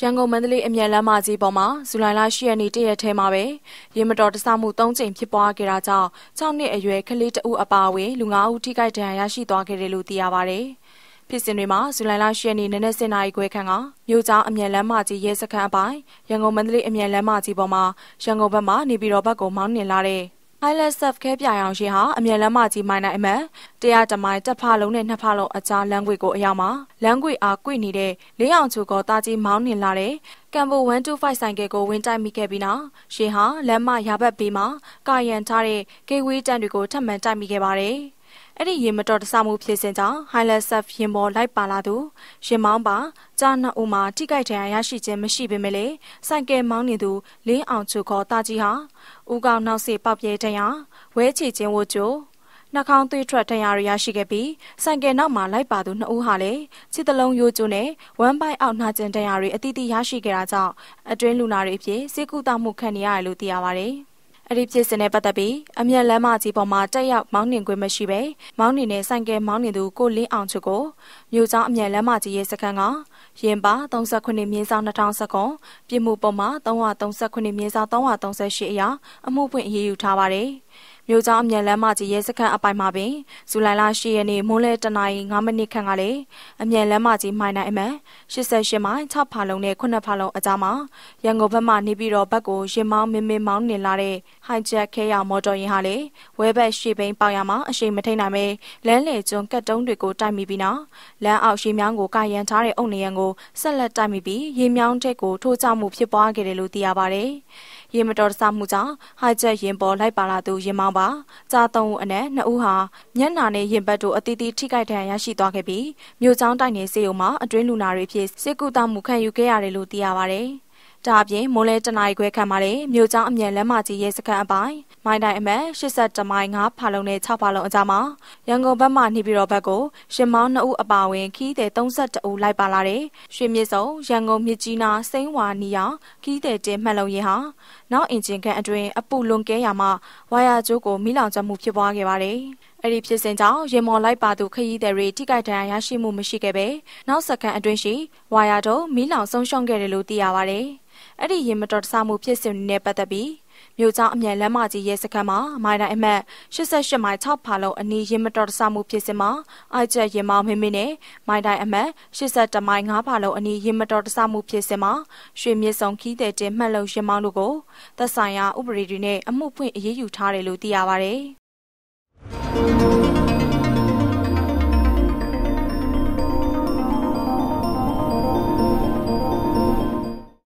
ရန်ကုန်မန္တလေးအမြန်လမ်းမကြီးပေါ်မှာဇူလိုင်လ10ရက်နေ့တရက်ထဲမှာပဲရေမတော်တဆမှု၃ကြိမ်ဖြစ်ပွားခဲ့တာကြောင့်6နှစ်အရွယ်ကလေးတဦးအပါအဝင်လူ9ဦးထိခိုက်ဒဏ်ရာရရှိသွားခဲ့တယ်လို့သိရပါဗျ။ဖြစ်စဉ်တွေမှာဇူလိုင်လ10ရက်နေ့နနက်7:00နာရီခွဲခန့်ကမြို့ကြားအမြန်လမ်းမကြီးရဲစခန်းအပိုင်းရန်ကုန်မန္တလေးအမြန်လမ်းမကြီးပေါ်မှာရန်ကုန်ဘက်မှနေပြည်တော်ဘက်ကိုမောင်းနှင်လာတဲ့ Highland Surf ခဲပြရောင်ရှင်ဟာအမြန်လမ်းမကြီးမိုင်းနိုင်အမှတ်100တမိုင်တက်ဖလုံးနဲ့နှစ်ဖလုံးအကြားလမ်းကွေကိုအရောက်မှာလမ်းကွေအားကွေနေတဲ့လေးအောင်ချူကောတာကြီးမောင်းနှင်လာတဲ့ကမ်ဘို125ဆိုင်ကယ်ကိုဝင်တိုက်မိခဲ့ပြီးနောက်ရှင်ဟာလမ်းမရာဘက်ဘေးမှာကာယံထားတဲ့ကေဝေးတန်တွေကိုထပ်မံတိုက်မိခဲ့ပါတယ်။ အဲ့ဒီရေမတော်တဆမှုဖြစ်စဉ်ကြောင့် Highland Surf ရင်ပေါ်လိုက်ပါလာသူရင်မောင်းပါကြားနှစ်ဦးမှာထိခိုက်ဒဏ်ရာရရှိခြင်းမရှိပေမဲ့လေစိုက်ကယ်မောင်းနေသူလင်းအောင်ချိုခေါ်တာကြီးဟာဦးကောင်နောက်စေပေါက်ပြဲဒဏ်ရာဝဲချီခြင်းဝကြိုနှာခေါင်းသွေးထွက်ဒဏ်ရာတွေရရှိခဲ့ပြီးဆိုင်ကယ်နောက်မှာလိုက်ပါသူနှစ်ဦးဟာလည်းခြေတလုံးရိုးကျိုးနဲ့ဝမ်းပိုက်အောက်နှာကျင်ဒဏ်ရာတွေအတိအသီးရရှိခဲ့တာကြောင့်အတွင်းလူနာတွေအဖြစ်စေကူတာမှုခံနေရတယ်လို့သိရပါတယ်။ အဲ့ဒီဖြစ်စဉ်နဲ့ပတ်သက်ပြီးအမျက်လမ်းမကြီးပေါ်မှာတက်ရောက်မောင်းနှင်ခွင့်မရှိပဲမောင်းနှင်တဲ့ဆိုင်ကယ်မောင်းနှင်သူကိုလင်းအောင်ချူကိုမြို့ကျောင်းအမျက်လမ်းမကြီးရဲ့စခန်းကရင်ပါ39မြင်းဆောင်2019ပြည်မှုပုံမှာ339မြင်းဆောင်338အရာအမှုဖွင့်အရေးယူထားပါတယ်။ မြို့ကျောင်းအမြန်လမ်းမကြီးရဲစခန်းအပိုင်မှာပင်ဇူလိုင်လ10ရက်နေ့မိုးလဲတနာရီ9မိနစ်ခန့်ကလည်းအမြန်လမ်းမကြီးမိုင်းနိုင်အမှန်88မိုင်6ဖာလုံးနဲ့9ဖာလုံးအကြားမှာရန်ကုန်ဘက်မှနေပြီးတော့ဘက်ကိုရင်မောင်းမင်းမင်းမောင်းနေလာတဲ့ဟိုင်ဂျက်ခဲရမော်တော်ယာဉ်ဟာလေဝဲဘက်ရှေ့ဘိန်းပေါင်ရမှာအရှိန်မထိန်နိုင်ပဲလမ်းလေကျွန်းကတ်တုံးတွေကိုတိုက်မိပြီးနောက်လမ်းအောက်ရေမြောင်းကိုကာရန်ထားတဲ့အုတ်နေရန်ကိုဆက်လက်တိုက်မိပြီးရေမြောင်းတဲ့ကိုထိုးကျမှုဖြစ်ပွားခဲ့တယ်လို့သိရပါတယ်။ရေမတော်တဆမှုကြောင့်ဟိုက်ချက်ရင်ပေါ်လိုက်ပါလာသူရင်မောင်းပါကြားသုံးဦးအနက်နှစ်ဦးဟာမျက်နာနဲ့ရင်ဘတ်တို့အသီးသီးထိခိုက်ဒဏ်ရာရရှိသွားခဲ့ပြီးမြို့ချောင်းတိုက်နယ်စေုံမှာအတွင်းလူနာတွေဖြစ်စစ်ကူတာမှုခံယူခဲ့ရတယ်လို့သိရပါဗျ။ ဒါအပြင်မိုးလဲတနာရီခွဲခန့်မှာလေမြို့ကျောင်းအမြန်လမ်းမကြီးရဲစခန်းအပိုင်းမိုင်းတိုင်းအမတ်82မိုင်5ဖာလုံးနဲ့6ဖာလုံးအကြားမှာရန်ကုန်ဘက်မှနေပြည်တော်ဘက်ကိုရှင်မောင်း2ဦးအပါအဝင်ခီးတဲ့32ဦးလိုက်ပါလာတဲ့ရွှေမြစ်စုံရန်ကုန်မြစ်ကြီးနားစိမ့်ဝါနီယာခီးတဲ့တင်မှတ်လုံးရင်ဟာနောက်အင်ဂျင်ကန်အတွင်းအပူလွန်ကဲရာမှာဝါယာကျိုးကိုမိလောင်ကျမှုဖြစ်ပွားခဲ့ပါတယ်။အဲ့ဒီဖြစ်စဉ်ကြောင့်ရေမော်လိုက်ပါသူခရီးသည်တွေထိခိုက်ဒဏ်ရာရရှိမှုမရှိခဲ့ပဲနောက်စက္ကန့်အတွင်းရှိဝါယာတို့မိလောင်ဆုံးရှုံးခဲ့တယ်လို့သိရပါတယ်။ အဲ့ဒီရင်မတော်တဆမှုဖြစ်စဉ်နဲ့ပတ်သက်ပြီးမြို့ကျောင်းအမြန်လမ်းမကြီးရဲစခန်းမှာမိုင်တိုင်အမှတ်88မိုင်6ဖာလုံးအနီးရင်မတော်တဆမှုဖြစ်စဉ်မှာအိုက်ချက်ရင်မောင်းမင်းမင်းနဲ့မိုင်တိုင်အမှတ်82မိုင်5ဖာလုံးအနီးရင်မတော်တဆမှုဖြစ်စဉ်မှာရွှေမြစ်စုံခီးတဲ့တင်မှတ်လုံးရင်မောင်းတို့ကိုသက်ဆိုင်ရာဥပဒေတွေနဲ့အမှုဖွင့်အရေးယူထားတယ်လို့သိရပါဗျ။